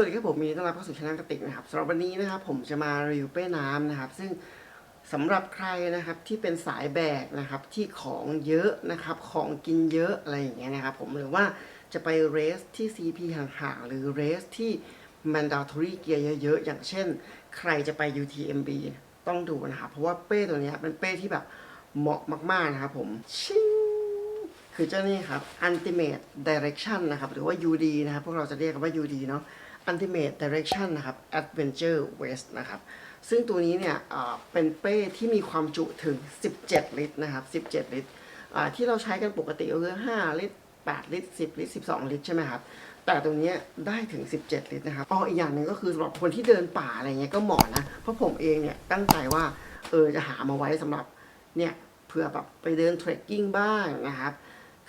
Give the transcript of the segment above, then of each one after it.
วัสดีครับผมมีต้อนรับเข้าสู่ช่องกติกนะครับสำหรับวันนี้นะครับผมจะมารีวิวเป้น้ำนะครับ ซึ่งสำหรับใครนะครับที่เป็นสายแบกนะครับที่ของเยอะนะครับของกินเยอะอะไรอย่างเงี้ยนะครับผมหรือว่าจะไปเรสที่ CP ห่างๆหรือเรสที่ mandatory gear เยอะๆอย่างเช่น ใครจะไป UTMB ต้องดูนะครับเพราะว่าเป้ตัวนี้เป็นเป้ที่แบบเหมาะมากๆนะครับผมชิงคือเจ้านี่ครับ Ultimate Direction นะครับหรือว่า UD นะครับพวกเราจะเรียกกันว่า UD เนาะ Ultimate Direction นะครับ Adventure West นะครับซึ่งตัวนี้เนี่ยเป็นเป้ที่มีความจุถึง 17 ลิตรนะครับ 17 ลิตรที่เราใช้กันปกติก็คือ 5 ลิตร 8 ลิตร 10 ลิตร 12 ลิตรใช่ไหมครับ แต่ตรงนี้ได้ถึง 17 ลิตรนะครับอ๋ออีกอย่างหนึ่งก็คือสำหรับคนที่เดินป่าอะไรเงี้ยก็เหมาะนะ เพราะผมเองเนี่ยตั้งใจว่าเออจะหามาไว้สำหรับเนี่ยเผื่อแบบไปเดินเทรคกิ้งบ้างนะครับ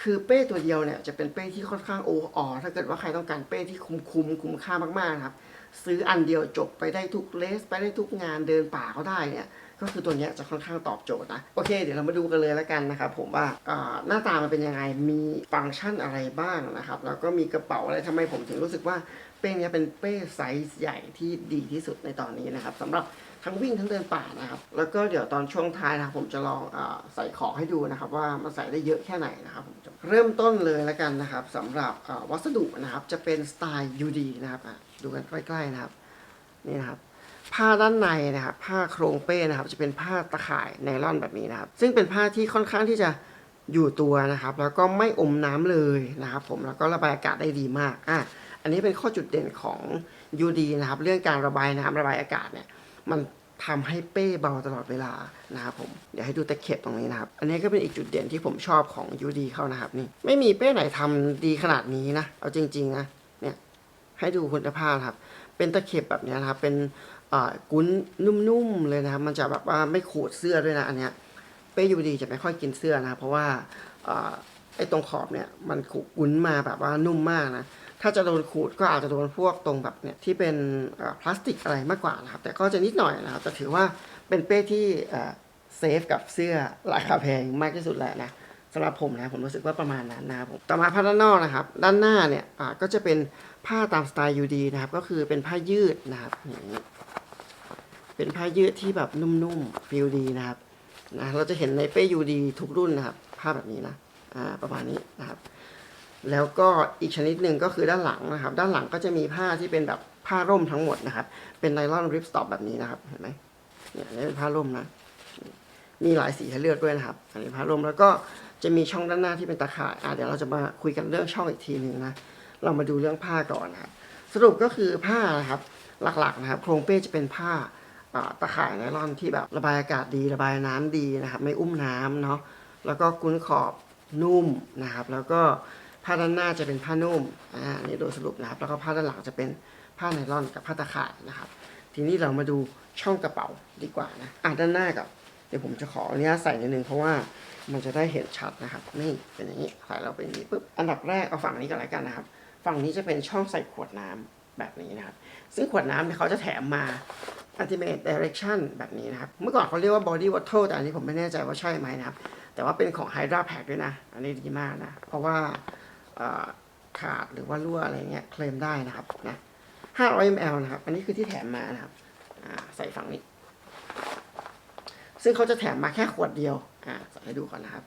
คือเป้ตัวเดียวเนี่ยจะเป็นเป้ที่ค่อนข้างโอออถ้าเกิดว่าใครต้องการเป้ที่คุ้มคุ้มคุ้มค่ามากๆนะครับ ซื้ออันเดียวจบไปได้ทุกเลส ไปได้ทุกงานเดินป่าก็ได้เนี่ยก็คือตัวนี้จะค่อนข้างตอบโจทย์นะ โอเค เดี๋ยวเรามาดูกันเลยแล้วกันนะครับผมว่าอ่าหน้าตามันเป็นยังไงมีฟังก์ชันอะไรบ้างนะครับ แล้วก็มีกระเป๋าอะไรทำไมผมถึงรู้สึกว่าเป้เนี้ยเป็นเป้ไซส์ใหญ่ที่ดีที่สุดในตอนนี้นะครับสำหรับ ทั้งวิ่งทั้งเดินป่านะครับแล้วก็เดี๋ยวตอนช่วงท้ายนะครับผมจะลองอใส่ของให้ดูนะครับ ว่ามันใส่ได้เยอะแค่ไหนนะครับผมเริ่มต้นเลยแล้วกันนะครับสำหรับวัสดุนะครับจะเป็นสไตล์ UD นะครับดูกันใกล้ๆนะครับนี่นะครับผ้าด้านในนะครับผ้าโครงเป้นะครับ จะเป็นผ้าตะข่ายไนล่อนแบบนี้นะครับ ซึ่งเป็นผ้าที่ค่อนข้างที่จะอยู่ตัวนะครับ แล้วก็ไม่อมน้ำเลยนะครับ ผมแล้วก็ระบายอากาศได้ดีมากอะอันนี้เป็นข้อจุดเด่นของ UD นะครับ เรื่องการระบายน้ำระบายอากาศเนี่ย มันทำให้เป้เบาตลอดเวลานะครับผมเดี๋ยวให้ดูตะเข็บตรงนี้นะครับ อันนี้ก็เป็นอีกจุดเด่นที่ผมชอบของ UD เขานะครับนี่ไม่มีเป้ไหนทำดีขนาดนี้นะ เอาจริง ๆ นะเนี่ยให้ดูคุณภาพครับ เป็นตะเข็บแบบนี้นะครับ เป็นอ่อกุ้นนุ่มๆเลยนะครับ มันจะแบบว่าไม่ขูดเสื้อด้วยนะอันเนี้ยเป้ยูดีจะไม่ค่อยกินเสื้อนะครับเพราะว่าอ่อไอ้ตรงขอบเนี่ยมันขูดกุ้นมาแบบว่านุ่มมากนะ ถ้าจะโดนขูดก็อาจจะโดนพวกตรงแบบเนี่ยที่เป็นพลาสติกอะไรมากกว่านะครับ แต่ก็จะนิดหน่อยนะครับแต่ถือว่าเป็นเป้ที่เซฟกับเสื้อราคาแพงมากที่สุดแหละนะสำหรับผมนะผมรู้สึกว่าประมาณนั้นนะครับผมต่อมาผ้าด้านนอกนะครับ ด้านหน้าเนี่ยก็จะเป็นผ้าตามสไตล์ยูดีนะครับ ก็คือเป็นผ้ายืดนะครับเป็นผ้ายืดที่แบบนุ่มๆฟิลดีนะครับนะเราจะเห็นในเป้ยูดีทุกรุ่นนะครับ ผ้าแบบนี้นะอ่าประมาณนี้นะครับ แล้วก็อีกชนิดหนึ่งก็คือด้านหลังนะครับ ด้านหลังก็จะมีผ้าที่เป็นแบบผ้าร่มทั้งหมดนะครับ เป็นไนลอนริปสต็อปแบบนี้นะครับเห็นไหมเนี่ยนนี้เป็นผ้าร่มนะ มีหลายสีให้เลือกด้วยนะครับ อันนี้ผ้าร่มแล้วก็จะมีช่องด้านหน้าที่เป็นตะข่ายอ่าเดี๋ยวเราจะมาคุยกันเรื่องช่องอีกทีหนึ่งนะ เรามาดูเรื่องผ้าก่อนนะครับ สรุปก็คือผ้านะครับหลักๆนะครับ โครงเป้จะเป็นผ้าตะข่ายไนลอนที่แบบระบายอากาศดีระบายน้ำดีนะครับ ไม่อุ้มน้ำเนาะแล้วก็กุ้นขอบนุ่มนะครับ แล้วก็ ผ้าด้านหน้าจะเป็นผ้านุ่มอ่านี่โดยสรุปนะครับ แล้วก็ผ้าด้านหลังจะเป็นผ้าไนลอนกับผ้าตะข่ายนะครับ ทีนี้เรามาดูช่องกระเป๋าดีกว่านะอ่าด้านหน้ากับเดี๋ยวผมจะขออนุญาตใส่นิดนึงเพราะว่ามันจะได้เห็นชัดนะครับ นี่เป็นอย่างนี้ใส่เราเป็นอย่างนี้ปุ๊บอันดับแรกเอาฝั่งนี้ก่อนละกันนะครับ ฝั่งนี้จะเป็นช่องใส่ขวดน้ำแบบนี้นะครับ ซึ่งขวดน้ำเนี่ยเขาจะแถมมา Ultimate Direction แบบนี้นะครับ เมื่อก่อนเขาเรียกว่า Body Water แต่อันนี้ผมไม่แน่ใจว่าใช่ไหมนะครับ แต่ว่าเป็นของ Hydra Pack ด้วยนะ อันนี้ดีมากนะ เพราะว่า ขาดหรือว่ารั่วอะไรเงี้ยเคลมได้นะครับนะ500 ml นะครับ อันนี้คือที่แถมมานะครับอ่าใส่ฝั่งนี้ ซึ่งเขาจะแถมมาแค่ขวดเดียวอ่าใส่ให้ดูก่อนนะครับ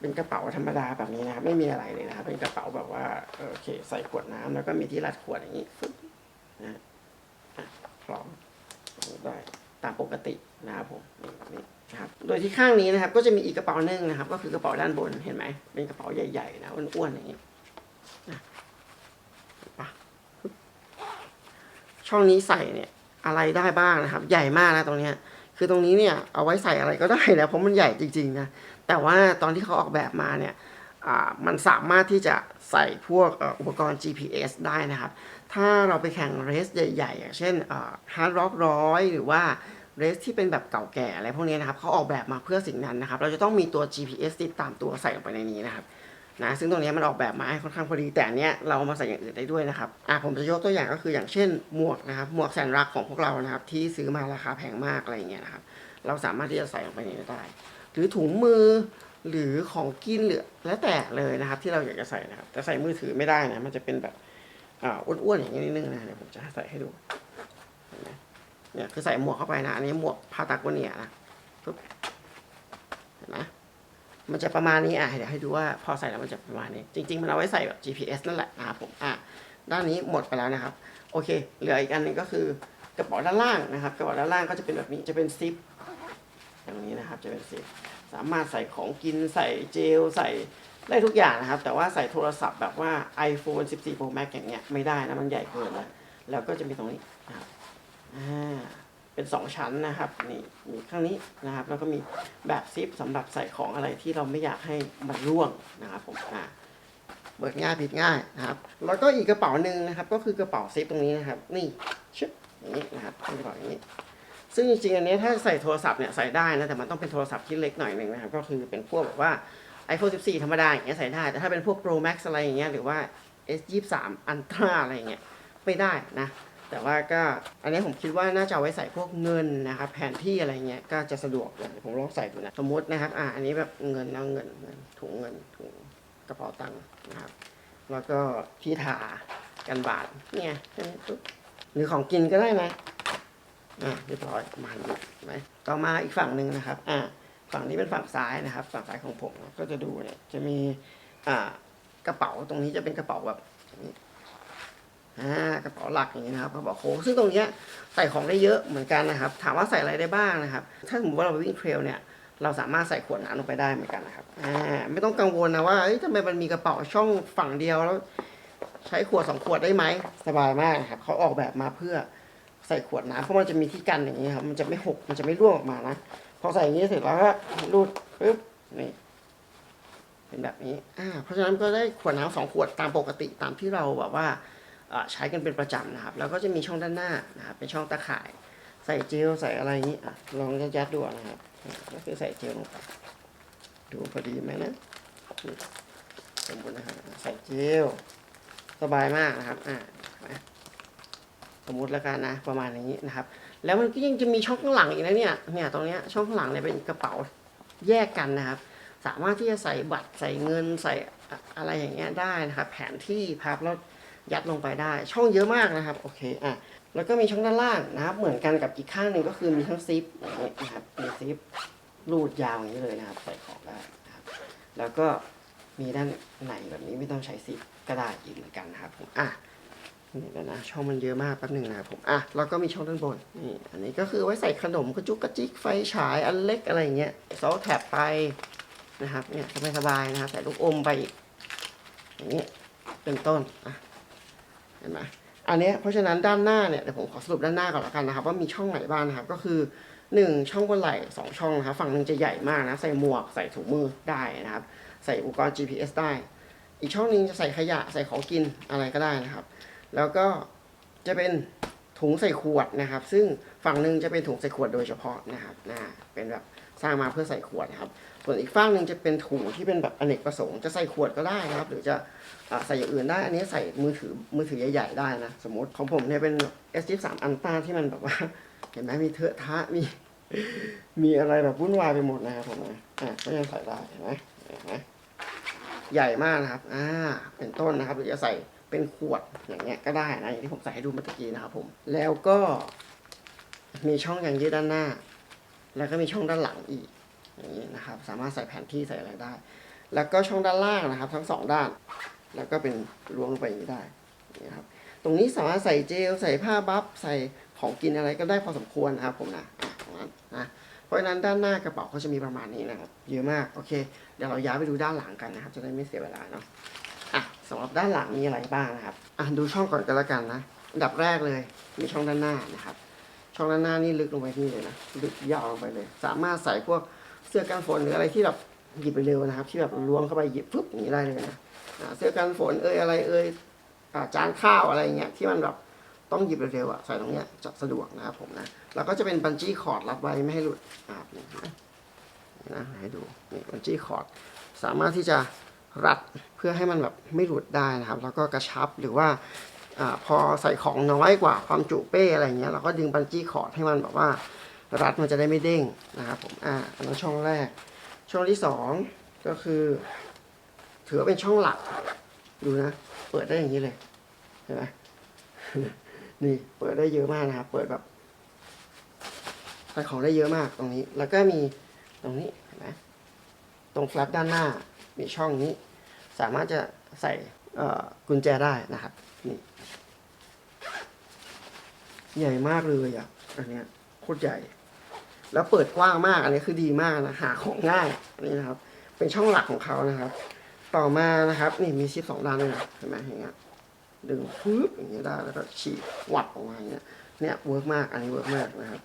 เป็นกระเป๋าธรรมดาแบบนี้นะครับ ไม่มีอะไรเลยนะครับ เป็นกระเป๋าแบบว่าเออโอเค ใส่ขวดน้ำแล้วก็มีที่รัดขวดอย่างนี้ฟึ๊บนะพร้อมได้ตามปกตินะครับผมนี่นี้ นะครับโดยที่ข้างนี้นะครับก็จะมีอีกกระเป๋าหนึงนะครับ ก็คือกระเป๋าด้านบนเห็นไหมเป็นกระเป๋าใหญ่ๆนะอ้วนๆอย่างนี้นะช่องนี้ใส่เนี่ยอะไรได้บ้างนะครับ ใหญ่มากนะตรงเนี้ยคือตรงนี้เนี่ยเอาไว้ใส่อะไรก็ได้นะเพราะมันใหญ่จริงๆนะแต่ว่าตอนที่เขาออกแบบมาเนี่ยมันสามารถที่จะใส่พวกอุปกรณ์ GPS ได้นะครับ ถ้าเราไปแข่งเรสใหญ่ๆ อย่างเช่นฮาร์ดร็อกร้อยหรือว่า เรสที่เป็นแบบเก่าแก่อะไรพวกนี้นะครับเขาออกแบบมาเพื่อสิ่งนั้นนะครับ เราจะต้องมีตัว GPS ติดตามตัวใส่ลงไปในนี้นะครับนะซึ่งตรงนี้มันออกแบบมาให้ค่อนข้างพอดี แต่เนี้ยเรามาใส่อย่างอื่นได้ด้วยนะครับอะผมจะยกตัวอย่างก็คืออย่างเช่นหมวกนะครับหมวกแสนรักของพวกเรานะครับ ที่ซื้อมาราคาแพงมากอะไรเงี้ยนะครับ เราสามารถที่จะใส่ลงไปในนี้ได้ หรือถุงมือหรือของกินหรือแล้วแต่เลยนะครับ ที่เราอยากจะใส่นะครับ แต่ใส่มือถือไม่ได้นะมันจะเป็นแบบอ่าอ้วนๆอย่างนี้นิดนึงนะเดี๋ยวผมจะใส่ให้ดูเห็นไหม เนี่ยคือใส่หมวกเข้าไปนะ อันนี้หมวกพาตาโกเนียนะปุ๊บเห็นไหมมันจะประมาณนี้อะเดี๋ยวให้ดูว่าพอใส่แล้วมันจะประมาณนี้ จริง ๆ มันเอาไว้ใส่แบบ GPS นั่นแหละนะครับผมอะด้านนี้หมดไปแล้วนะครับ โอเค เหลืออีกอันหนึ่งก็คือกระเป๋าด้านล่างนะครับ กระเป๋าด้านล่างก็จะเป็นแบบนี้จะเป็นซิปอย่างนี้นะครับ จะเป็นซิปสามารถใส่ของกินใส่เจลใส่ได้ทุกอย่างนะครับ แต่ว่าใส่โทรศัพท์แบบว่า iPhone 14 Pro Max อย่างเงี้ยไม่ได้นะมันใหญ่เกินแล้วแล้วก็จะมีตรงนี้นะครับ เป็นสองชั้นนะครับนี่มีข้างนี้นะครับ แล้วก็มีแบบซิปสำหรับใส่ของอะไรที่เราไม่อยากให้มันร่วงนะครับผมอ่าเปิดง่ายผิดง่ายนะครับ แล้วก็อีกกระเป๋าหนึ่งนะครับ ก็คือกระเป๋าซิปตรงนี้นะครับ นี่ชึบอย่างนี้นะครับเป็นกระเป๋าอย่างนี้ ซึ่งจริงๆอันนี้ถ้าใส่โทรศัพท์เนี่ยใส่ได้นะแต่มันต้องเป็นโทรศัพท์ที่เล็กหน่อยหนึ่งนะครับ ก็คือเป็นพวกแบบว่า iPhone 14 ธรรมดาอย่างเงี้ยใส่ได้ แต่ถ้าเป็นพวก Pro Max อะไรอย่างเงี้ยหรือว่า S 23 Ultra อะไรอย่างเงี้ยไม่ได้นะ แต่ว่าก็อันนี้ผมคิดว่าน่าจะเอาไว้ใส่พวกเงินนะครับแผนที่อะไรเงี้ยก็จะสะดวกเลยผมลองใส่ดูนะสมมตินะครับอ่าอันนี้แบบเงินเอาเงินเงินถุงเงินถุงกระเป๋าตังค์นะครับ แล้วก็ที่ทากันบาดเนี่ยหรือของกินก็ได้นะอะเรียบร้อยประมาณนี้ไหมต่อมาอีกฝั่งหนึ่งนะครับ อะฝั่งนี้เป็นฝั่งซ้ายนะครับ ฝั่งซ้ายของผมก็จะดูเนี่ยจะมีอ่ากระเป๋าตรงนี้จะเป็นกระเป๋าแบบ อ่ากระเป๋าหลักอย่างนี้นะครับกระเป๋าโค้งซึ่งตรงเนี้ยใส่ของได้เยอะเหมือนกันนะครับ ถามว่าใส่อะไรได้บ้างนะครับ ถ้าสมมติว่าเราไปวิ่งเทรลเนี่ยเราสามารถใส่ขวดน้ำลงไปได้เหมือนกันนะครับอ่าไม่ต้องกังวลนะว่าทำไมมันมีกระเป๋าช่องฝั่งเดียวแล้วใช้ขวดสองขวดได้ไหมสบายมากครับเขาออกแบบมาเพื่อใส่ขวดน้ำเพราะมันจะมีที่กันอย่างนี้ครับมันจะไม่หกมันจะไม่ร่วงออกมานะพอใส่อย่างนี้เสร็จแล้วก็รูดปึ๊บนี่เป็นแบบนี้อ่าเพราะฉะนั้นก็ได้ขวดน้ำสองขวดตามปกติตามที่เราแบบว่า ใช้กันเป็นประจำนะครับ แล้วก็จะมีช่องด้านหน้านะครับเป็นช่องตะข่าย ใส่เจลใส่อะไรนี้อะลองยัดดูนะครับก็คือใส่เจลลงไปดูพอดีไหมนะนี่สมมตินะครับใส่เจลสบายมากนะครับอ่าสมมุติแล้วกันนะประมาณนี้นะครับ แล้วมันก็ยังจะมีช่องข้างหลังอีกนะเนี่ยเนี่ยตรงเนี้ยช่องข้างหลังเนี่ยเป็นกระเป๋าแยกกันนะครับ สามารถที่จะใส่บัตรใส่เงินใส่อะอะไรอย่างเงี้ยได้นะครับ แผนที่พับแล้ว ยัดลงไปได้ ช่องเยอะมากนะครับ โอเค อะ แล้วก็มีช่องด้านล่างนะครับ เหมือนกันกับอีกข้างหนึ่งก็คือมีทั้งซิปอย่างนี้นะครับ มีซิปรูดยาวอย่างนี้เลยนะครับ ใส่ของได้นะครับ แล้วก็มีด้านในแบบนี้ไม่ต้องใช้ซิปก็ได้อีกเหมือนกันนะครับผม อะนี่แล้วนะช่องมันเยอะมากแป๊บหนึ่งนะครับผมอะแล้วก็มีช่องด้านบนนี่อันนี้ก็คือไว้ใส่ขนมกระจุกกระจิกไฟฉายอันเล็กอะไรอย่างเงี้ยซอสแท็บไปนะครับเนี่ยสบายๆนะครับใส่ลูกอมไปอีกอย่างนี้เป็นต้นอะ เห็นไหมอันนี้เพราะฉะนั้นด้านหน้าเนี่ยเดี๋ยวผมขอสรุปด้านหน้าก่อนละกันนะครับ ว่ามีช่องไหนบ้างนะครับ ก็คือหนึ่งช่องบนไหล่สองช่องนะครับ ฝั่งหนึ่งจะใหญ่มากนะ ใส่หมวกใส่ถุงมือได้นะครับ ใส่อุปกรณ์ GPS ได้ อีกช่องหนึงจะใส่ขยะใส่ของกินอะไรก็ได้นะครับ แล้วก็จะเป็นถุงใส่ขวดนะครับ ซึ่งฝั่งหนึ่งจะเป็นถุงใส่ขวดโดยเฉพาะนะครับนะเป็นแบบ สร้างมาเพื่อใส่ขวดนะครับ ส่วนอีกฝั่งหนึ่งจะเป็นถุงที่เป็นแบบอเนกประสงค์จะใส่ขวดก็ได้นะครับ หรือจะใส่อย่างอื่นได้อันนี้ใส่มือถือมือถือใหญ่ ๆ ได้นะสมมติของผมเนี่ยเป็น S23 Ultra ที่มันแบบว่า เห็นไหมมีเทอะทะมีมีอะไรแบบวุ่นวายไปหมดนะครับผมนะอะก็ยังใส่ได้เห็นไหมเห็นไหมใหญ่มากนะครับ อ่า เป็นต้นนะครับหรือจะใส่เป็นขวดอย่างเงี้ยก็ได้นะอย่างที่ผมใส่ให้ดูเมื่อกี้นะครับผม แล้วก็มีช่องยางยืดด้านหน้า แล้วก็มีช่องด้านหลังอีกอย่างนี้นะครับ สามารถใส่แผนที่ใส่อะไรได้ แล้วก็ช่องด้านล่างนะครับ ทั้งสองด้าน แล้วก็เป็นล้วงลงไปอย่างนี้ได้นี้ครับ ตรงนี้สามารถใส่เจลใส่ผ้าบัฟใส่ของกินอะไรก็ได้พอสมควรนะครับผมนะอะตรงนั้นนะเพราะฉะนั้นด้านหน้ากระเป๋าเขาจะมีประมาณนี้นะครับ เยอะมากโอเค เดี๋ยวเราย้ายไปดูด้านหลังกันนะครับ จะได้ไม่เสียเวลาเนาะอะสำหรับด้านหลังมีอะไรบ้างนะครับอะดูช่องก่อนกันละกันนะอันดับแรกเลยมีช่องด้านหน้านะครับ ช่องด้านหน้านี่ลึกลงไปที่เลยนะลึกยาวลงไปเลย สามารถใส่พวกเสื้อกันฝนหรืออะไรที่แบบหยิบไปเร็วนะครับ ที่แบบล้วงเข้าไปหยิบปุ๊บอย่างนี้ได้เลยนะเสื้อกันฝนเอ่ยอะไรเอ่ยอาจานข้าวอะไรเงี้ยที่มันแบบต้องหยิบเร็วๆอะใส่ตรงเนี้ยจะสะดวกนะครับผมนะแล้วก็จะเป็นบันจี้คอร์ดรัดไว้ไม่ให้หลุดอ่านี่นะนะให้ดูนี่บันจี้คอร์ดสามารถที่จะรัดเพื่อให้มันแบบไม่หลุดได้นะครับ แล้วก็กระชับหรือว่า อ่าพอใส่ของน้อยกว่าความจุเป้อะไรเงี้ยเราก็ดึงบันจี้คอร์ดให้มันแบบว่ารัดมันจะได้ไม่เด้งนะครับผมอ่าอันนั้นช่องแรก ช่องที่สองก็คือ ถือว่าเป็นช่องหลักดูนะ เปิดได้อย่างนี้เลยเห็นไหมนี่เปิดได้เยอะมากนะครับ เปิดแบบใส่ของได้เยอะมากตรงนี้ แล้วก็มีตรงนี้เห็นไหมตรงแฟลปด้านหน้า มีช่องนี้ สามารถจะใส่ กุญแจได้นะครับนี่ใหญ่มากเลยอะอันเนี้ยโคตรใหญ่ แล้วเปิดกว้างมากอันนี้คือดีมากนะหาของง่ายนนี้นะครับ เป็นช่องหลักของเขานะครับ ต่อมานะครับ นี่มีชิปสองด้านด้วยนะเห็นไหมอย่างเงี้ยดึงปึ๊บอย่างเงี้ยได้แล้วก็ฉีกวัดออกมาอย่างเงี้ยเนี่ยเวิร์กมาก อันนี้เวิร์กมากนะครับ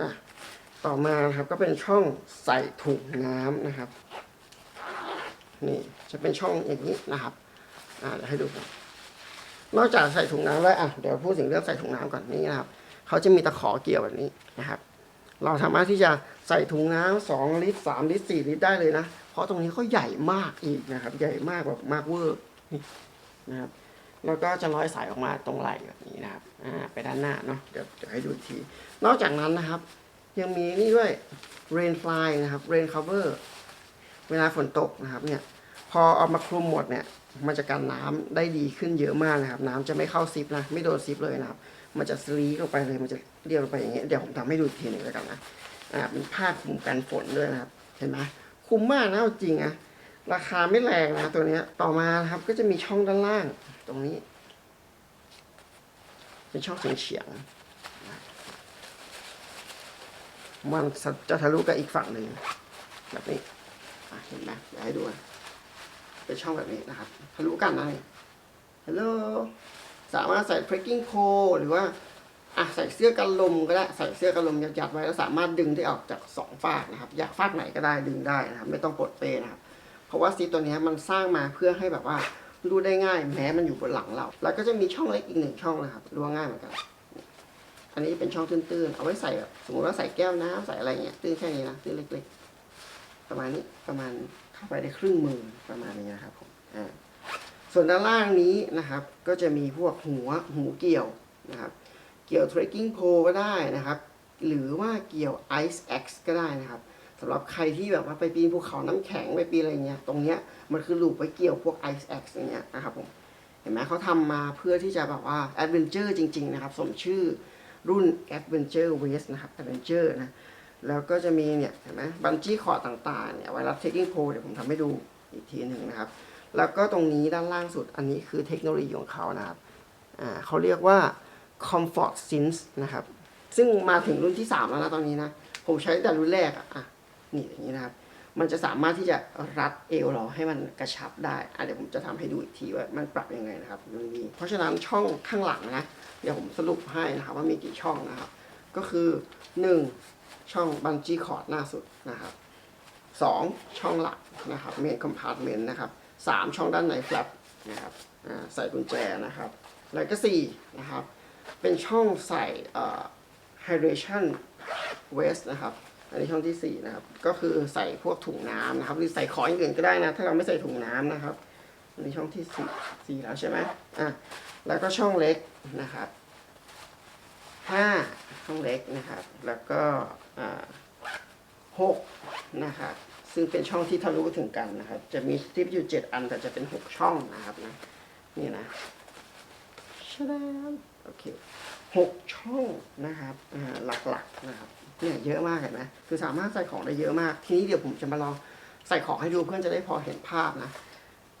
อะต่อมานะครับก็เป็นช่องใส่ถุงน้ำนะครับ นี่จะเป็นช่องอย่างนี้นะครับอ่าเดี๋ยวให้ดูกันนอกจากใส่ถุงน้ำแล้วอะเดี๋ยวพูดถึงเรื่องใส่ถุงน้ำก่อนนี่นะครับเขาจะมีตะขอเกี่ยวแบบนี้นะครับ เราสามารถที่จะใส่ถุงน้ำสองลิตรสามลิตรสี่ลิตรได้เลยนะ เพราะตรงนี้เขาใหญ่มากอีกนะครับ ใหญ่มากแบบมากเวอร์นี่นะครับแล้วก็จะร้อยสายออกมาตรงไหล่แบบนี้นะครับอ่าไปด้านหน้าเนาะเดี๋ยวเดี๋ยวให้ดูที นอกจากนั้นนะครับ ยังมีนี่ด้วย rain fly นะครับ rain cover เว เวลาฝนตกนะครับเนี่ยพอเอามาคลุมหมดเนี่ยมันจะกันน้ำได้ดีขึ้นเยอะมากนะครับ น้ำจะไม่เข้าซิปนะไม่โดนซิปเลยนะครับ มันจะสลีลงไปเลยมันจะเรียวลงไปอย่างเงี้ยเดี๋ยวผมทำให้ดูทีหนึ่งแล้วกันนะอ่าเป็นผ้าคลุมกันฝนด้วยนะครับ เห็นไหมคุ้มมากนะจริงอะราคาไม่แรงนะตัวเนี้ยต่อมานะครับก็จะมีช่องด้านล่างตรงนี้ เป็นช่องเฉียงมันจะทะลุกับอีกฝั่งหนึ่งแบบนี้ เห็นไหมเดี๋ยวให้ดูนะเป็นช่องแบบนี้นะครับทะลุกันนะฮัลโหลสามารถใส่ trekking pole หรือว่าอะใส่เสื้อกันลมก็ได้ใส่เสื้อกันลมยัดๆไว้แล้วสามารถดึงได้ออกจากสองฝากนะครับอยากฝากไหนก็ได้ดึงได้นะครับไม่ต้องปลดเป้นะครับเพราะว่าซีตัวนี้มันสร้างมาเพื่อให้แบบว่ารูดได้ง่ายแม้มันอยู่บนหลังเรา แล้วก็จะมีช่องเล็กอีกหนึ่งช่องนะครับรูง่ายเหมือนกันอันนี้เป็นช่องตื้นๆเอาไว้ใส่แบบสมมติว่าใส่แก้วน้ำใส่อะไรเงี้ยตื้นแค่นี้นะตื้นเล็กๆ ประมาณนี้ประมาณเข้าไปได้ครึ่งมือประมาณนี้นะครับผมอ่าส่วนด้านล่างนี้นะครับก็จะมีพวกหัวหูเกี่ยวนะครับเกี่ยว trekking pole ก็ได้นะครับ หรือว่าเกี่ยว ice axe ก็ได้นะครับสำหรับใครที่แบบว่าไปปีนภูเขาน้ำแข็งไปปีนอะไรเงี้ยตรงเนี้ยมันคือลูปไว้เกี่ยวพวก ice axe อย่างเงี้ยนะครับผมเห็นไหมเขาทำมาเพื่อที่จะแบบว่า adventure จริง ๆ นะครับ สมชื่อรุ่น adventure west นะครับ adventure นะ แล้วก็จะมีเนี่ยเห็นไหมบันจี้คอร์ดต่างๆเนี่ยไวรับ trekking pole เดี๋ยวผมทำให้ดูอีกทีหนึ่งนะครับ แล้วก็ตรงนี้ด้านล่างสุดอันนี้คือเทคโนโลยีของเขานะครับอ่าเขาเรียกว่า comfort sense นะครับ ซึ่งมาถึงรุ่นที่ 3 แล้วนะตอนนี้นะ ผมใช้แต่รุ่นแรกอะ่ะนี่อย่างนี้นะครับ มันจะสามารถที่จะรัดเอวเราให้มันกระชับได้อะเดี๋ยวผมจะทำให้ดูอีกทีว่ามันปรับยังไงนะครับรุ่นนี้เพราะฉะนั้นช่องข้างหลังนะ เดี๋ยวผมสรุปให้นะครับว่ามีกี่ช่องนะครับ ก็คือ 1 ช่องบันจี้คอร์ดหน้าสุดนะครับ 2 ช่องหลักนะครับเมนคอมพาร์ตเมนต์นะครับ 3 ช่องด้านในแฟลปนะครับใส่กุญแจนะครับ แล้วก็4นะครับ เป็นช่องใส่เอ่อ hydration vest นะครับ อันนี้ช่องที่ 4 นะครับ ก็คือใส่พวกถุงน้ำนะครับ หรือใส่ของอื่นก็ได้นะ ถ้าเราไม่ใส่ถุงน้ำนะครับ อันนี้ช่องที่สี่แล้วใช่ไหมอะ แล้วก็ช่องเล็กนะครับห้าช่องเล็กนะครับ แล้วก็ อ่าหกนะครับซึ่งเป็นช่องที่ทะลุถึงกันนะครับ จะมีสติปอยู่เจ็ดอันแต่จะเป็นหกช่องนะครับนะนี่นะชะดามโอเคหกช่องนะครับอ่าหลักๆนะครับเนี่ยเยอะมากเห็นไหมคือสามารถใส่ของได้เยอะมาก ทีนี้เดี๋ยวผมจะมาลองใส่ของให้ดูเพื่อนจะได้พอเห็นภาพนะ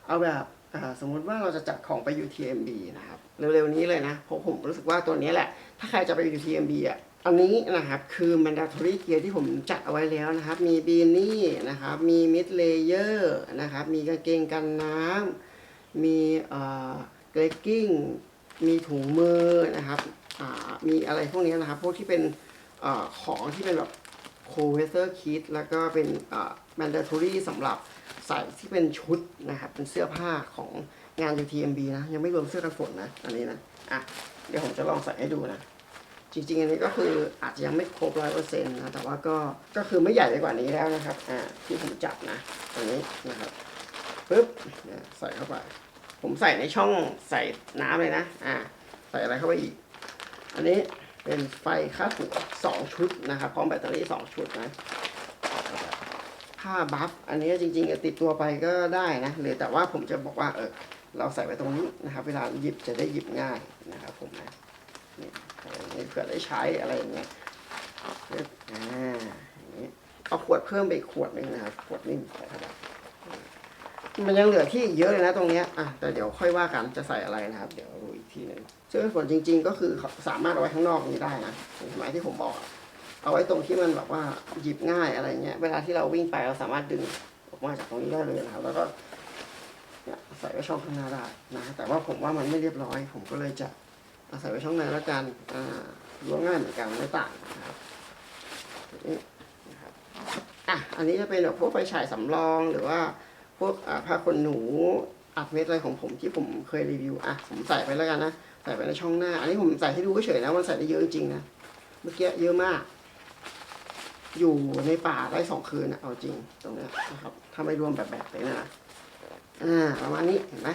เอาแบบอ่าสมมุติว่าเราจะจัดของไป UTMB นะครับ เร็วๆนี้เลยนะเพราะผมรู้สึกว่าตัวนี้แหละ ถ้าใครจะไป UTMB อะ อันนี้นะครับคือ mandatory gear ที่ผมจัดเอาไว้แล้วนะครับ มีบีนี่นะครับ มี mid layer นะครับ มีกางเกงกันน้ำมีเอ่อ legging มีถุงมือนะครับอ่ามีอะไรพวกนี้นะครับ พวกที่เป็นเอ่อของที่เป็นแบบ c o v e t e r kit แล้วก็เป็นเอ่อ mandatory สำหรับใส่ที่เป็นชุดนะครับ เป็นเสื้อผ้าของงาน UTMB นะ ยังไม่รวมเสื้อกันฝนนะ อันนี้นะ อะ เดี๋ยวผมจะลองใส่ให้ดูนะ จริงๆอันนี้ก็คืออาจจะยังไม่ครบร้อยเปอร์เซ็นต์นะ แต่ว่าก็ก็คือไม่ใหญ่ไปกว่านี้แล้วนะครับ อ่าที่ผมจับนะอันนี้นะครับปึ๊บเนี่ยใส่เข้าไป ผมใส่ในช่องใส่น้ำเลยนะอ่าใส่อะไรเข้าไปอีก อันนี้เป็นไฟคาดหัวสองชุดนะครับพร้อมแบตเตอรี่สองชุดนะผ้าบัฟอันนี้จริงๆติดตัวไปก็ได้นะหรือแต่ว่าผมจะบอกว่าเออเราใส่ไว้ตรงนี้นะครับ เวลาหยิบจะได้หยิบง่ายนะครับผมนะ นี่เผื่อได้ใช้อะไรอย่างเงี้ยอ่าอย่างนี้เอาขวดเพิ่มไปอีกขวดหนึ่งนะครับขวดนิ่มใส่เข้าไปมันยังเหลือที่เยอะเลยนะตรงเนี้ยอะแต่เดี๋ยวค่อยว่ากันจะใส่อะไรนะครับ เดี๋ยวดูอีกทีหนึ่งซึ่งผลจริง ๆ ก็คือสามารถเอาไว้ข้างนอกนี้ได้นะหมายที่ผมบอกเอาไว้ตรงที่มันแบบว่าหยิบง่ายอะไรเงี้ย เวลาที่เราวิ่งไปเราสามารถดึงออกมาจากตรงนี้ได้เลยนะครับ แล้วก็ใส่ไว้ช่องข้างหน้าได้นะ แต่ว่าผมว่ามันไม่เรียบร้อย ผมก็เลยจะ อาใส่ไว้ช่องในแล้วกันอ่าล้วงง่ายเหมือนกันไม่ต่างนะครับนี้นะครับอะอันนี้จะเป็นแบบพวกไฟฉายสำรองหรือว่าพวกผ้าขนหนูอัดเม็ดอะไรของผมที่ผมเคยรีวิวอะผมใส่ไปแล้วกันนะใส่ไปในช่องหน้า อันนี้ผมใส่ให้ดูเฉยนะมันใส่ได้เยอะจริงนะเมื่อกี้เยอะมาก อยู่ในป่าได้สองคืนนะเอาจริงตรงเนี้ยนะครับถ้าไม่รวมแบบแบบเลยนะอ่าประมาณนี้เห็นไหม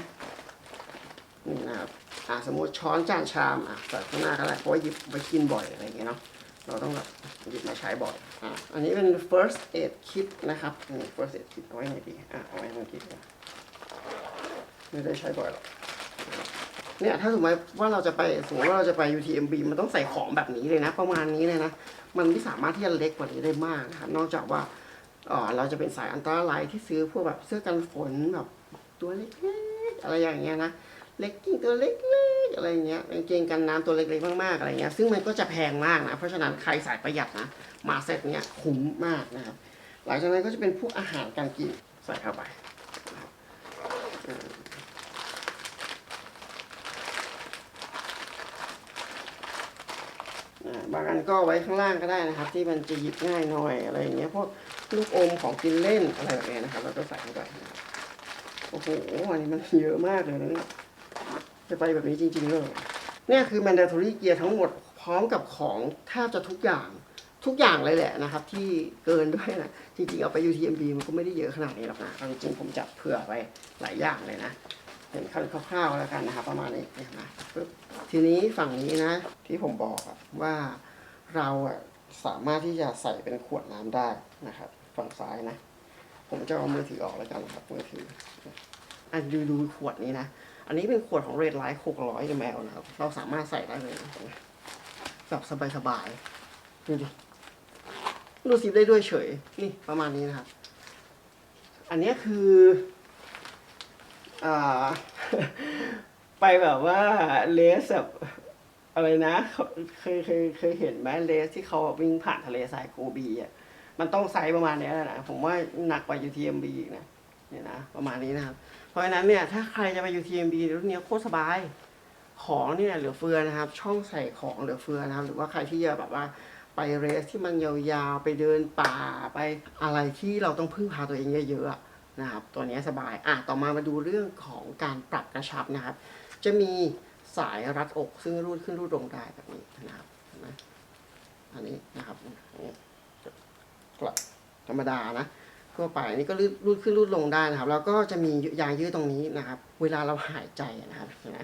นี่นะครับ อ่าสมมติช้อนจานชามอะใส่ข้างหน้าก็ได้เพราะว่าหยิบไปกินบ่อยอะไรอย่างเงี้ยเนาะเราต้องแบบหยิบมาใช้บ่อยอ่าอันนี้เป็น first aid kit นะครับนี่ first aid kit เอาไว้ไหนดีอะเอาไว้ตรงนี้ไม่ได้ใช้บ่อยหรอกเนี่ยถ้าสมมติว่าเราจะไปสมมติว่าเราจะไป UTMB มันต้องใส่ของแบบนี้เลยนะ ประมาณนี้เลยนะ มันไม่สามารถที่จะเล็กกว่านี้ได้มากนะครับนอกจากว่าอ๋อเราจะเป็นสายอันตราไลท์ที่ซื้อพวกแบบเสื้อกันฝนแบบตัวเล็กๆอะไรอย่างเงี้ยนะ เล็กกิ้งตัวเล็กๆอะไรเงี้ยกางเกงกันน้ำตัวเล็กๆมากๆอะไรเงี้ยซึ่งมันก็จะแพงมากนะเพราะฉะนั้นใครสายประหยัดนะมาเซ็ตเนี้ยคุ้มมากนะครับหลังจากนั้นก็จะเป็นพวกอาหารการกินใส่เข้าไปนะบางอันก็ไว้ข้างล่างก็ได้นะครับ ที่มันจะหยิบง่ายหน่อยอะไรอย่างเงี้ยพวกลูกอมของกินเล่นอะไรแบบนี้นะครับเราก็ใส่เข้าไปโอ้โหอันนี้มันเยอะมากเลยนะเนี่ย จะไปแบบนี้จริงๆเลยเนี่ยคือ mandatory gear ทั้งหมดพร้อมกับของแทบจะทุกอย่างทุกอย่างเลยแหละนะครับ ที่เกินด้วยนะ จริงๆ เอาไป UTMB มันก็ไม่ได้เยอะขนาดนี้หรอกนะจริงๆผมจับเผื่อไว้หลายอย่างเลยนะเห็นคร่าวๆแล้วกันนะครับ ประมาณนี้นะปึ๊บทีนี้ฝั่งนี้นะ ที่ผมบอกว่าเราสามารถที่จะใส่เป็นขวดน้ำได้นะครับ ฝั่งซ้ายนะ ผมจะเอามือถือออกแล้วกันครับมือถืออะดูดูขวดนี้นะ อันนี้เป็นขวดของ Red Light 600 ml นะครับ เราสามารถใส่ได้เลยแบบสบายๆ ดูดิรูดซิปได้ด้วยเฉย นี่ประมาณนี้นะครับ อันนี้คืออ่าไปแบบว่าเลสแบบอะไรนะเคยเคยเคยเห็นไหมเลสที่เขาวิ่งผ่านทะเลทรายโกบีอะมันต้องไซส์ประมาณนี้แหละนะ ผมว่าหนักกว่า UTMB อีกนะเนี่ยนะ ประมาณนี้นะครับ ราะฉะนั้นเนี่ยถ้าใครจะไป UTMB รุ่นนี้โคตรสบาย ของเนี่ยเหลือเฟือนะครับ ช่องใส่ของเหลือเฟือนะครับ หรือว่าใครที่จะแบบว่าไปเรสที่มันยาวๆ ไปเดินป่าไปอะไรที่เราต้องพึ่งพาตัวเองเยอะๆนะครับ ตัวนี้สบาย อะต่อมามาดูเรื่องของการปรับกระชับนะครับ จะมีสายรัดอกซึ่งรูดขึ้นรูดลงได้แบบนี้นะครับเห็นไหมอันนี้นะครับกลับธรรมดานะ ทั่วไปอันนี้ก็รูดรูดขึ้นรูดลงได้นะครับ แล้วก็จะมียางยืดตรงนี้นะครับ เวลาเราหายใจนะครับเห็นไหม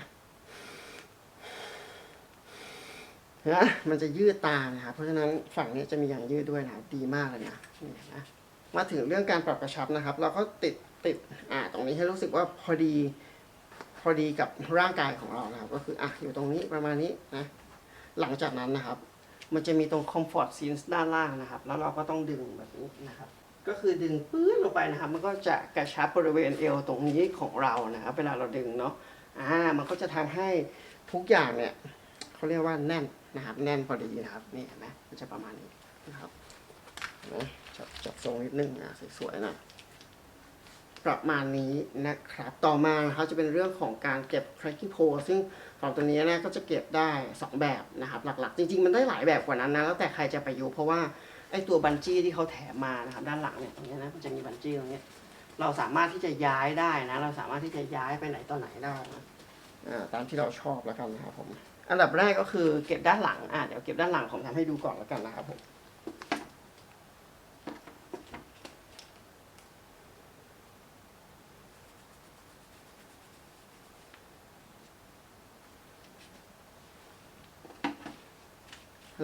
นไหมมันจะยืดตานะครับ เพราะฉะนั้นฝั่งนี้จะมียางยืดด้วยนะครับดีมากเลยนะนี่นะมาถึงเรื่องการปรับกระชับนะครับ เราก็ติดติดอ่าตรงนี้ให้รู้สึกว่าพอดีพอดีกับร่างกายของเรานะครับ ก็คืออะอยู่ตรงนี้ประมาณนี้นะหลังจากนั้นนะครับ มันจะมีตรง comfort scenes ด้านล่างนะครับ แล้วเราก็ต้องดึงแบบนี้นะครับ ก็คือดึงปื้นลงไปนะครับ มันก็จะกระชับบริเวณเอวตรงนี้ของเรานะครับ เวลาเราดึงเนาะอ่ามันก็จะทำให้ทุกอย่างเนี่ยเขาเรียกว่าแน่นนะครับ แน่นพอดีนะครับนี่เห็นไหมมันจะประมาณนี้นะครับเห็นไหมจับจับทรงนิดนึงอะสวยๆหนะประมาณนี้นะครับ ต่อมานะครับจะเป็นเรื่องของการเก็บ tracking pole ซึ่งฝั่งตัวนี้เนี่ยก็จะเก็บได้ 2 แบบนะครับ หลักๆ จริง ๆ มันได้หลายแบบกว่านั้นนะ แล้วแต่ใครจะไปยุเพราะว่า ไอตัวบันจี้ที่เขาแถมมานะครับด้านหลังเนี่ยตรงนี้นะมันจะมีบันจี้ตรงนี้เราสามารถที่จะย้ายได้นะ เราสามารถที่จะย้ายไปไหนต่อไหนได้นะตามที่เราชอบแล้วกันนะครับผมอันดับแรกก็คือเก็บด้านหลังอ่าเดี๋ยวเก็บด้านหลังผมทำให้ดูก่อนแล้วกันนะครับผม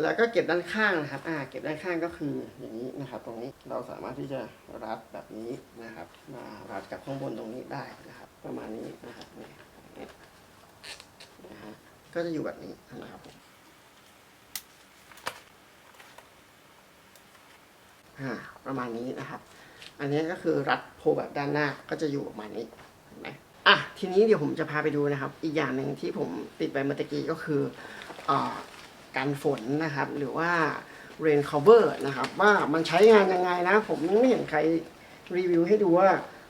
แล้วก็เก็บด้านข้างนะครับ อ่า เก็บด้านข้างก็คืออย่างนี้นะครับ ตรงนี้เราสามารถที่จะรัดแบบนี้นะครับ มารัดกับข้างบนตรงนี้ได้นะครับ ประมาณนี้นะครับนี่นะฮะก็จะอยู่แบบนี้นะครับอ่า ประมาณนี้นะครับ อันนี้ก็คือรัดโพแบบด้านหน้าก็จะอยู่ประมาณนี้เห็นไหมอะ ทีนี้เดี๋ยวผมจะพาไปดูนะครับ อีกอย่างหนึ่งที่ผมติดไปเมื่อตะกี้ก็คืออ่า การฝนนะครับ หรือว่า rain cover นะครับ ว่ามันใช้งานยังไงนะ ผมยังไม่เห็นใครรีวิวให้ดูว่า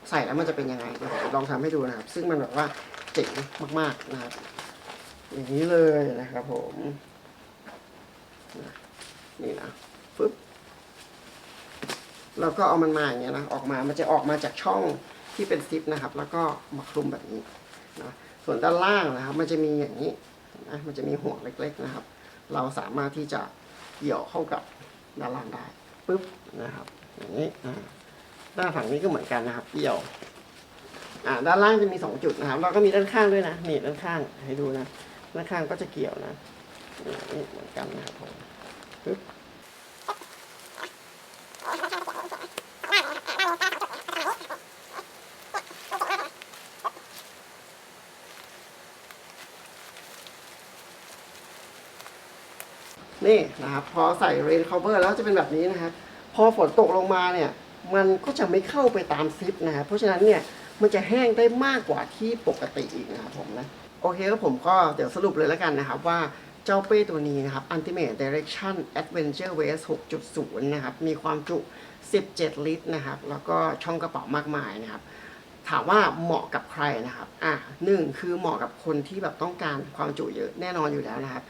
ใส่แล้วมันจะเป็นยังไงเดี๋ยวผมลองทำให้ดูนะครับ ซึ่งมันแบบว่าเจ๋งมาก ๆนะครับ อย่างนี้เลยนะครับผมนี่นะฟึบเราก็เอามันมาอย่างเงี้ยนะออกมามันจะออกมาจากช่องที่เป็นซิปนะครับ แล้วก็มาคลุมแบบนี้นะส่วนด้านล่างนะครับ มันจะมีอย่างนี้นะมันจะมีห่วงเล็ก ๆ นะครับ เราสามารถที่จะเกี่ยวเข้ากับด้านล่างได้ปุ๊บนะครับอย่างนี้ด้านฝั่งนี้ก็เหมือนกันนะครับเกี่ยวด้านล่างจะมีสองจุดนะครับเราก็มีด้านข้างด้วยนะนี่ด้านข้างให้ดูนะด้านข้างก็จะเกี่ยวนะนี่เหมือนกันนะครับผมปึ๊บ นี่นะครับพอใส่เรนคอเวอร์แล้วจะเป็นแบบนี้นะครับพอฝนตกลงมาเนี่ยมันก็จะไม่เข้าไปตามซิปนะครับเพราะฉะนั้นเนี่ยมันจะแห้งได้มากกว่าที่ปกติอีกนะครับผมนะโอเคครับผมก็เดี๋ยวสรุปเลยแล้วกันนะครับว่าเจ้าเป้ตัวนี้นะครับ Ultimate Direction Adventure Waist 6.0 นะครับ มีความจุ 17 ลิตรนะครับ แล้วก็ช่องกระเป๋ามากมายนะครับ ถามว่าเหมาะกับใครนะครับ อะหนึ่งคือเหมาะกับคนที่แบบต้องการความจุเยอะแน่นอนอยู่แล้วนะครับ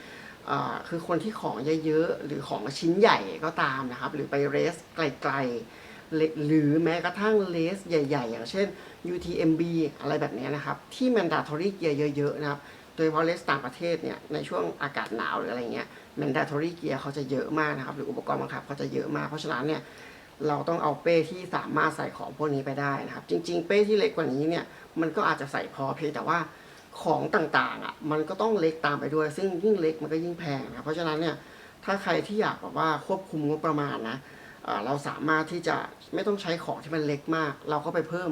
คือคนที่ของเยอะๆหรือของชิ้นใหญ่ก็ตามนะครับ หรือไปเรสไกลๆ หรือแม้กระทั่งเลสใหญ่ ๆ อย่างเช่น UTMB อะไรแบบนี้นะครับ ที่ mandatory gear เยอะๆนะครับ โดยเฉพาะเลสต่างประเทศเนี่ยในช่วงอากาศหนาวหรืออะไรเงี้ย mandatory gear เขาจะเยอะมากนะครับ หรืออุปกรณ์บังคับเขาจะเยอะมาก เพราะฉะนั้นเนี่ยเราต้องเอาเป้ที่สามารถใส่ของพวกนี้ไปได้นะครับ จริง ๆ เป้ที่เล็กกว่านี้เนี่ยมันก็อาจจะใส่พอเพียงแต่ว่า ของต่างๆอะมันก็ต้องเล็กตามไปด้วย ซึ่งยิ่งเล็กมันก็ยิ่งแพงนะเพราะฉะนั้นเนี่ยถ้าใครที่อยากแบบว่าควบคุมงบประมาณนะเราสามารถที่จะไม่ต้องใช้ของที่มันเล็กมาก เราก็ไปเพิ่ม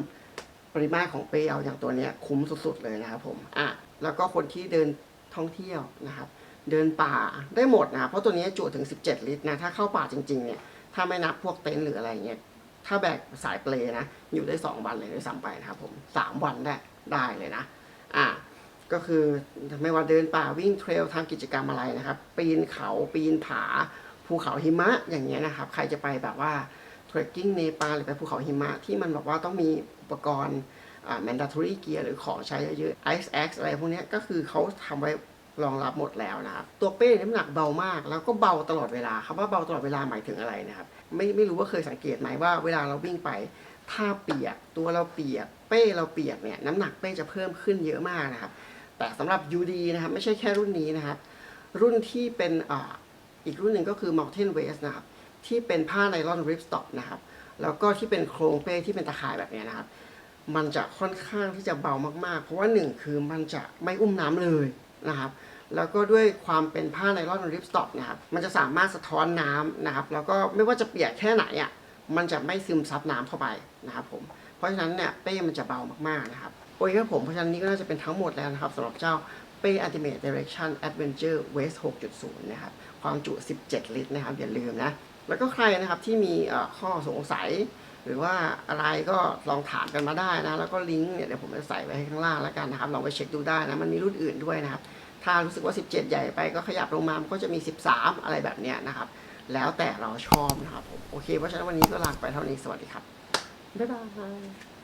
ปริมาตรของเป้เอาอย่างตัวเนี้ยคุ้มสุดๆเลยนะครับผมอะแล้วก็คนที่เดินท่องเที่ยวนะครับ เดินป่าได้หมดนะเพราะตัวนี้จุถึง 17 ลิตรนะถ้าเข้าป่าจริงๆเนี่ยถ้าไม่นับพวกเต็นท์หรืออะไรเงี้ยถ้าแบกสายเปลนะอยู่ได้ 2 วันเลยด้วยซ้ำไปนะครับผมสามวันได้ได้เลยนะอะ ก็คือไม่ว่าเดินป่าวิ่งเทรลทำกิจกรรมอะไรนะครับ ปีนเขาปีนผา ภูเขาหิมะอย่างเงี้ยนะครับ ใครจะไปแบบว่าเทรคกิ้งเนปาลหรือไปภูเขาหิมะ ที่มันแบบว่าต้องมีอุปกรณ์อ่า mandatory gear หรือของใช้เยอะๆ Ice Axe อะไรพวกนี้ก็คือเขาทำไว้รองรับหมดแล้วนะครับ ตัวเป้น้ำหนักเบามาก แล้วก็เบาตลอดเวลาคำว่าเบาตลอดเวลาหมายถึงอะไรนะครับ ไม่ไม่รู้ว่าเคยสังเกตไหมว่าเวลาเราวิ่งไปถ้าเปียกตัวเราเปียก เป้เราเปียกเนี่ยน้ำหนักเป้จะเพิ่มขึ้นเยอะมากนะครับ แต่สำหรับ UD นะครับไม่ใช่แค่รุ่นนี้นะครับ รุ่นที่เป็นอ่าอีกรุ่นหนึ่งก็คือ Mountain Waist นะครับ ที่เป็นผ้าไนลอน ripstop นะครับ แล้วก็ที่เป็นโครงเป้ที่เป็นตะข่ายแบบนี้นะครับ มันจะค่อนข้างที่จะเบามากๆ เพราะว่าหนึ่งคือมันจะไม่อุ้มน้ำเลยนะครับ แล้วก็ด้วยความเป็นผ้าไนลอน ripstop นะครับ มันจะสามารถสะท้อนน้ำนะครับ แล้วก็ไม่ว่าจะเปียกแค่ไหนอะ มันจะไม่ซึมซับน้ำเข้าไปนะครับผม เพราะฉะนั้นเนี่ยเป้มันจะเบามากๆนะครับ โอเคครับผม เพราะฉะนั้นนี่ก็น่าจะเป็นทั้งหมดแล้วนะครับสำหรับเจ้าเป้ Ultimate Direction Adventure Waist 6.0 นะครับ ความจุ 17 ลิตรนะครับ อย่าลืมนะ แล้วก็ใครนะครับที่มีข้อสงสัย หรือว่าอะไรก็ลองถามกันมาได้นะ แล้วก็ลิงก์เนี่ยเดี๋ยวผมจะใส่ไว้ให้ข้างล่างแล้วกันนะครับ ลองไปเช็คดูได้นะ มันมีรุ่นอื่นด้วยนะครับ ถ้ารู้สึกว่า 17 ใหญ่ไปก็ขยับลงมามันก็จะมี 13 อะไรแบบเนี้ยนะครับ แล้วแต่เราชอบนะครับผม โอเค เพราะฉะนั้นวันนี้ก็ลาไปเท่านี้ สวัสดีครับ บ๊ายบาย